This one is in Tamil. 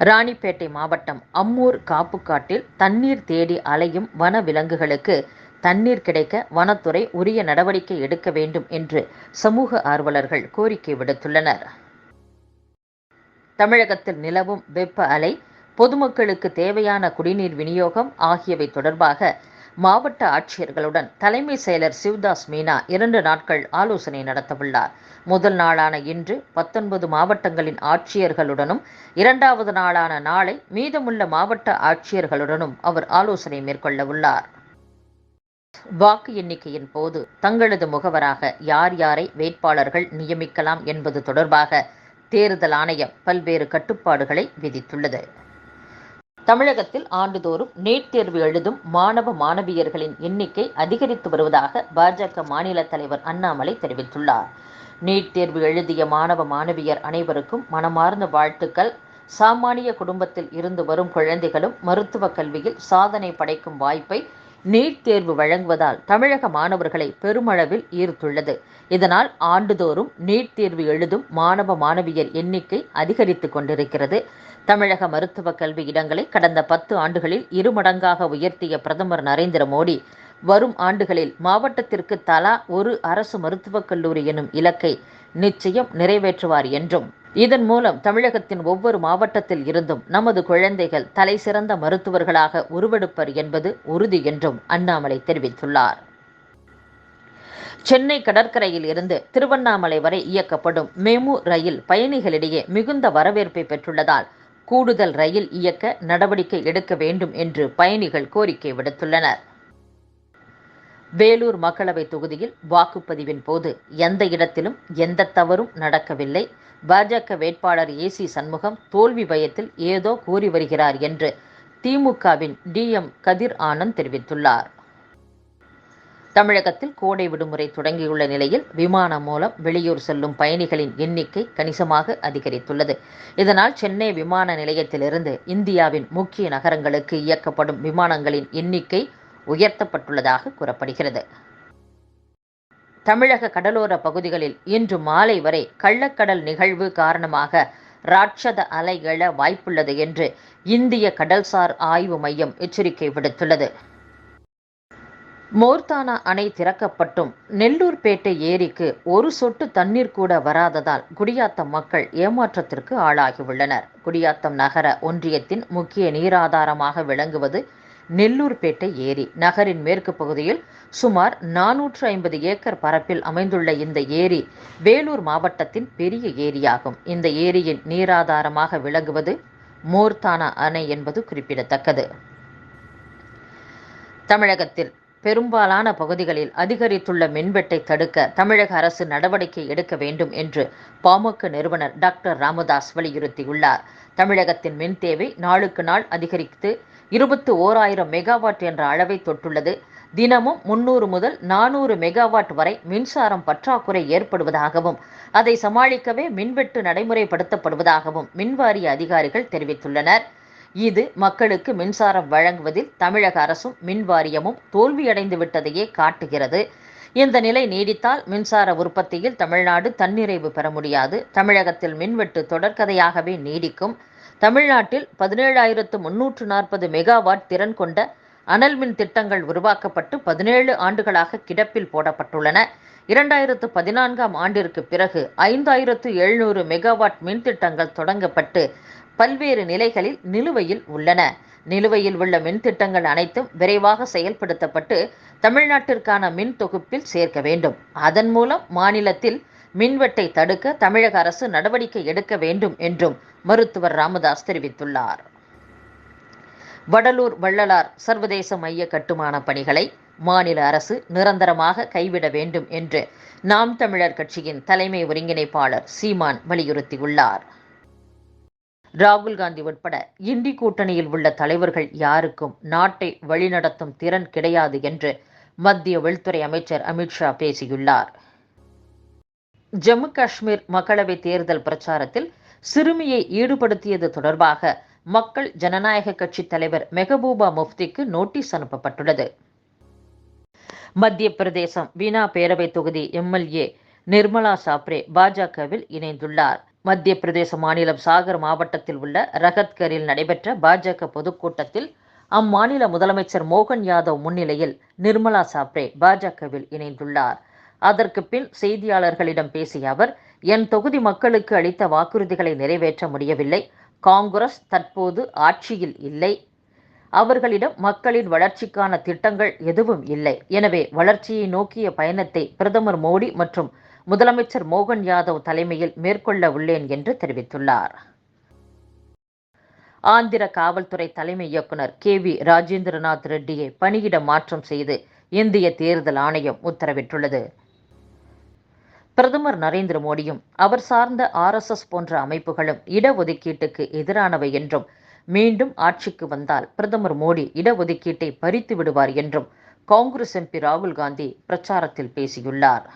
ராணிப்பேட்டை மாவட்டம் அம்மூர் காப்புக்காட்டில் தண்ணீர் தேடி அலையும் வன விலங்குகளுக்கு தண்ணீர் கிடைக்க வனத்துறை உரிய நடவடிக்கை எடுக்க வேண்டும் என்று சமூக ஆர்வலர்கள் கோரிக்கை விடுத்துள்ளனர். தமிழகத்தில் நிலவும் வெப்ப அலை பொதுமக்களுக்கு தேவையான குடிநீர் விநியோகம் ஆகியவை தொடர்பாக மாவட்ட ஆட்சியர்களுடன் தலைமை செயலர் சிவதாஸ் மீனா இரண்டு நாட்கள் ஆலோசனை நடத்தவுள்ளார். முதல் நாளான இன்று பத்தொன்பது மாவட்டங்களின் ஆட்சியர்களுடனும் இரண்டாவது நாளான நாளை மீதமுள்ள மாவட்ட ஆட்சியர்களுடனும் அவர் ஆலோசனை மேற்கொள்ள உள்ளார் வாக்கு எண்ணிக்கையின் போது தங்களது முகவராக யார் யாரை வேட்பாளர்கள் நியமிக்கலாம் என்பது தொடர்பாக தேர்தல் ஆணையம் பல்வேறு கட்டுப்பாடுகளை விதித்துள்ளது. தமிழகத்தில் ஆண்டுதோறும் நீட் தேர்வு எழுதும் மாணவ மாணவியர்களின் எண்ணிக்கை அதிகரித்து வருவதாக பாஜக மாநில தலைவர் அண்ணாமலை தெரிவித்துள்ளார். நீட் தேர்வு எழுதிய மாணவ மாணவியர் அனைவருக்கும் மனமார்ந்த வாழ்த்துக்கள். சாமானிய குடும்பத்தில் இருந்து வரும் குழந்தைகளும் மருத்துவ கல்வியில் சாதனை படைக்கும் வாய்ப்பை நீட் தேர்வு வழங்குவதால் தமிழக மாணவர்களை பெருமளவில் ஈர்த்துள்ளது. இதனால் ஆண்டுதோறும் நீட் தேர்வு எழுதும் மாணவ மாணவியர் எண்ணிக்கை அதிகரித்து கொண்டிருக்கிறது. தமிழக மருத்துவக் கல்வி இடங்களை கடந்த பத்து ஆண்டுகளில் இருமடங்காக உயர்த்திய பிரதமர் நரேந்திர மோடி வரும் ஆண்டுகளில் மாவட்டத்திற்கு தலா ஒரு அரசு மருத்துவக் கல்லூரி எனும் இலக்கை நிச்சயம் நிறைவேற்றுவார் என்றும் இதன் மூலம் தமிழகத்தின் ஒவ்வொரு மாவட்டத்தில் இருந்தும் நமது குழந்தைகள் தலைசிறந்த மருத்துவர்களாக உருவெடுப்பர் என்பது உறுதி என்றும் அண்ணாமலை தெரிவித்துள்ளார். சென்னை கடற்கரையில் இருந்து திருவண்ணாமலை வரை இயக்கப்படும் மெமு ரயில் பயணிகளிடையே மிகுந்த வரவேற்பை பெற்றுள்ளதால் கூடுதல் ரயில் இயக்க நடவடிக்கை எடுக்க வேண்டும் என்று பயணிகள் கோரிக்கை விடுத்துள்ளனர். வேலூர் மக்களவை தொகுதியில் வாக்குப்பதிவின் போது எந்த இடத்திலும் எந்த தவறும் நடக்கவில்லை. பாஜக வேட்பாளர் ஏசி சண்முகம் தோல்வி பயத்தில் ஏதோ கூறி வருகிறார் என்று திமுகவின் டி எம் கதிர் ஆனந்த் தெரிவித்துள்ளார். தமிழகத்தில் கோடை விடுமுறை தொடங்கியுள்ள நிலையில் விமானம் மூலம் வெளியூர் செல்லும் பயணிகளின் எண்ணிக்கை கணிசமாக அதிகரித்துள்ளது. இதனால் சென்னை விமான நிலையத்திலிருந்து இந்தியாவின் முக்கிய நகரங்களுக்கு இயக்கப்படும் விமானங்களின் எண்ணிக்கை உயர்த்தப்பட்டுள்ளதாக கூறப்படுகிறது. தமிழக கடலோர பகுதிகளில் இன்று மாலை வரை கள்ளக்கடல் நிகழ்வு காரணமாக ராட்சத அலை எழ வாய்ப்புள்ளது என்று இந்திய கடல்சார் ஆய்வு மையம் எச்சரிக்கை விடுத்துள்ளது. மோர்தானா அணை திறக்கப்பட்டும் நெல்லூர்பேட்டை ஏரிக்கு ஒரு சொட்டு தண்ணீர் கூட வராததால் குடியாத்தம் மக்கள் ஏமாற்றத்திற்கு ஆளாகியுள்ளனர். குடியாத்தம் நகர ஒன்றியத்தின் முக்கிய நீராதாரமாக விளங்குவது நெல்லூர்பேட்டை ஏரி நகரின் மேற்கு பகுதியில் சுமார் நானூற்று ஐம்பது ஏக்கர் பரப்பில் அமைந்துள்ள இந்த ஏரி வேலூர் மாவட்டத்தின் பெரிய ஏரியாகும். இந்த ஏரியின் நீராதாரமாக விளங்குவது மோர்தானா அணை என்பது குறிப்பிடத்தக்கது. தமிழகத்தில் பெரும்பாலான பகுதிகளில் அதிகரித்துள்ள மின்வெட்டை தடுக்க தமிழக அரசு நடவடிக்கை எடுக்க வேண்டும் என்று பாமக நிறுவனர் டாக்டர் ராமதாஸ் வலியுறுத்தியுள்ளார். தமிழகத்தின் மின் தேவை நாளுக்கு நாள் அதிகரித்து இருபத்து ஓராயிரம் மெகாவாட் என்ற அளவை தொட்டுள்ளது. தினமும் முன்னூறு முதல் நானூறு மெகாவாட் வரை மின்சாரம் பற்றாக்குறை ஏற்படுவதாகவும் அதை சமாளிக்கவே மின்வெட்டு நடைமுறைப்படுத்தப்படுவதாகவும் மின்வாரிய அதிகாரிகள் தெரிவித்துள்ளனர். இது மக்களுக்கு மின்சாரம் வழங்குவதில் தமிழக அரசும் மின் வாரியமும் தோல்வியடைந்து விட்டதையே காட்டுகிறது. இந்த நிலை நீடித்தால் மின்சார உற்பத்தியில் தமிழ்நாடு தன்னிறைவு பெற முடியாது. தமிழகத்தில் மின்வெட்டு தொடர்கதையாகவே நீடிக்கும். தமிழ்நாட்டில் பதினேழாயிரத்து முன்னூற்று நாற்பது மெகாவாட் திறன் கொண்ட அனல் மின் திட்டங்கள் உருவாக்கப்பட்டு பதினேழு ஆண்டுகளாக கிடப்பில் போடப்பட்டுள்ளன. இரண்டாயிரத்து பதினான்காம் ஆண்டிற்கு பிறகு ஐந்தாயிரத்து எழுநூறு மெகாவாட் மின் திட்டங்கள் தொடங்கப்பட்டு பல்வேறு நிலைகளில் நிலுவையில் உள்ளன. நிலுவையில் உள்ள மின் திட்டங்கள் அனைத்தும் விரைவாக செயல்படுத்தப்பட்டு தமிழ்நாட்டிற்கான மின் தொகுப்பில் சேர்க்க வேண்டும். அதன் மூலம் மாநிலத்தில் மின்வெட்டை தடுக்க தமிழக அரசு நடவடிக்கை எடுக்க வேண்டும் என்றும் மருத்துவர் ராமதாஸ் தெரிவித்துள்ளார். வடலூர் வள்ளலார் சர்வதேச மைய கட்டுமான பணிகளை மாநில அரசு நிரந்தரமாக கைவிட வேண்டும் என்று நாம் தமிழர் கட்சியின் தலைமை ஒருங்கிணைப்பாளர் சீமான் வலியுறுத்தியுள்ளார். ராகுல் காந்தி உட்பட இந்தி கூட்டணியில் உள்ள தலைவர்கள் யாருக்கும் நாட்டை வழிநடத்தும் திறன் கிடையாது என்று மத்திய உள்துறை அமைச்சர் அமித்ஷா பேசியுள்ளார். ஜம்மு காஷ்மீர் மக்களவை தேர்தல் பிரச்சாரத்தில் சிறுமியை ஈடுபடுத்தியது தொடர்பாக மக்கள் ஜனநாயக கட்சி தலைவர் மெஹபூபா முஃப்திக்கு நோட்டீஸ் அனுப்பப்பட்டுள்ளது. மத்திய பிரதேசம் வீணா பேரவை தொகுதி எம்எல்ஏ நிர்மலா சாப்ரே பாஜகவில் இணைந்துள்ளார். மத்திய பிரதேச மாநிலம் சாகர் மாவட்டத்தில் உள்ள ரகத்கரில் நடைபெற்ற பாஜக பொதுக்கூட்டத்தில் அம்மாநில முதலமைச்சர் மோகன் யாதவ் முன்னிலையில் நிர்மலா சாப்ரே பாஜகவில் இணைந்துள்ளார். அதற்கு பின் செய்தியாளர்களிடம் பேசிய அவர் என் தொகுதி மக்களுக்கு அளித்த வாக்குறுதிகளை நிறைவேற்ற முடியவில்லை. காங்கிரஸ் தற்போது ஆட்சியில் இல்லை. அவர்களிடம் மக்களின் வளர்ச்சிக்கான திட்டங்கள் எதுவும் இல்லை. எனவே வளர்ச்சியை நோக்கிய பயணத்தை பிரதமர் மோடி மற்றும் முதலமைச்சர் மோகன் யாதவ் தலைமையில் மேற்கொள்ள உள்ளேன் என்று தெரிவித்துள்ளார். ஆந்திர காவல்துறை தலைமை இயக்குனர் கே வி ராஜேந்திரநாத் ரெட்டியை பணியிட மாற்றம் செய்து இந்திய தேர்தல் ஆணையம் உத்தரவிட்டுள்ளது. பிரதமர் நரேந்திர மோடியும் அவர் சார்ந்த ஆர்எஸ்எஸ் போன்ற அமைப்புகளும் இடஒதுக்கீட்டுக்கு எதிரானவை என்றும் மீண்டும் ஆட்சிக்கு வந்தால் பிரதமர் மோடி இடஒதுக்கீட்டை பறித்து விடுவார் என்றும் காங்கிரஸ் எம்பி ராகுல் காந்தி பிரச்சாரத்தில் பேசியுள்ளார்.